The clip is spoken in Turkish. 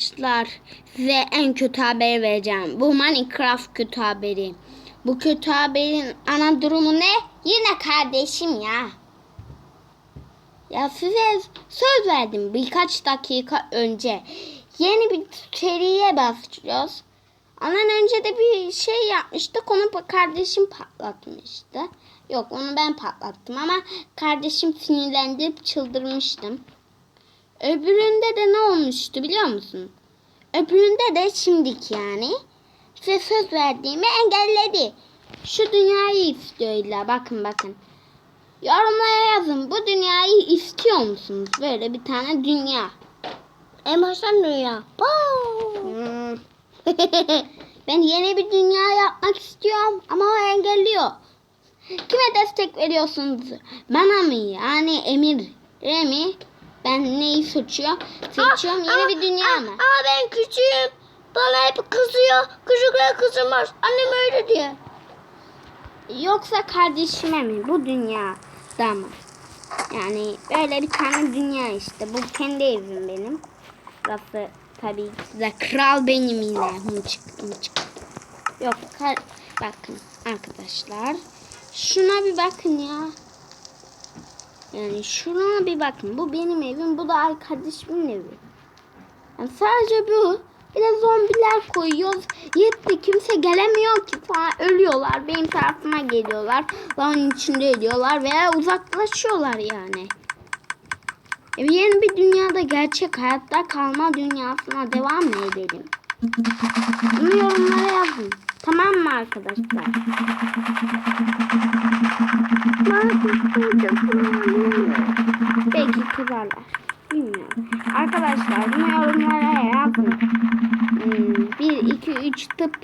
Arkadaşlar size en kötü haberi vereceğim. Bu Minecraft kötü haberi. Bu kötü haberin ana durumu ne? Yine kardeşim ya. Ya size söz verdim birkaç dakika önce. Yeni bir seriye başlıyoruz. Ondan önce de bir şey yapmıştık. Onu kardeşim patlatmıştı. Yok onu ben patlattım ama kardeşim sinirlendirip çıldırmıştım. Öbüründe de ne olmuştu biliyor musun? Öbüründe de şimdiki yani. Size söz verdiğimi engelledi. Şu dünyayı istiyor illa. Bakın bakın. Yorumlara yazın. Bu dünyayı istiyor musunuz? Böyle bir tane dünya. En baştan dünya. Hmm. ben yeni bir dünya yapmak istiyorum ama o engelliyor. Kime destek veriyorsunuz? Bana mı? Yani Emir'e mi? Ben neyi seçiyorum? Seçiyorum yeni bir dünya aa, mı? Ama ben küçüğüm. Bana hep kızıyor. Küçükler kızılmaz. Annem öyle diyor. Yoksa kardeşime mi? Bu dünyada mı? Yani böyle bir tane dünya işte. Bu kendi evim benim. Burası tabii ki de kral benim yine. Mıçık mıçık. Yok kar- bakın arkadaşlar. Şuna bir bakın ya. Yani şuna bir bakın. Bu benim evim. Bu da arkadaşımın evi. Yani sadece bu. Bir de zombiler koyuyoruz. Yetti kimse gelemiyor ki falan. Ölüyorlar. Benim tarafıma geliyorlar. Lavın içinde ölüyorlar veya uzaklaşıyorlar yani. E, yeni bir dünyada gerçek hayatta kalma dünyasına devam mı edelim? Bunu yorumlara yazın. Tamam mı arkadaşlar? Belki kızarlar. Bilmiyorum. Arkadaşlar bunu yorumlara yazın. Hmm, 1, 2, 3 tıp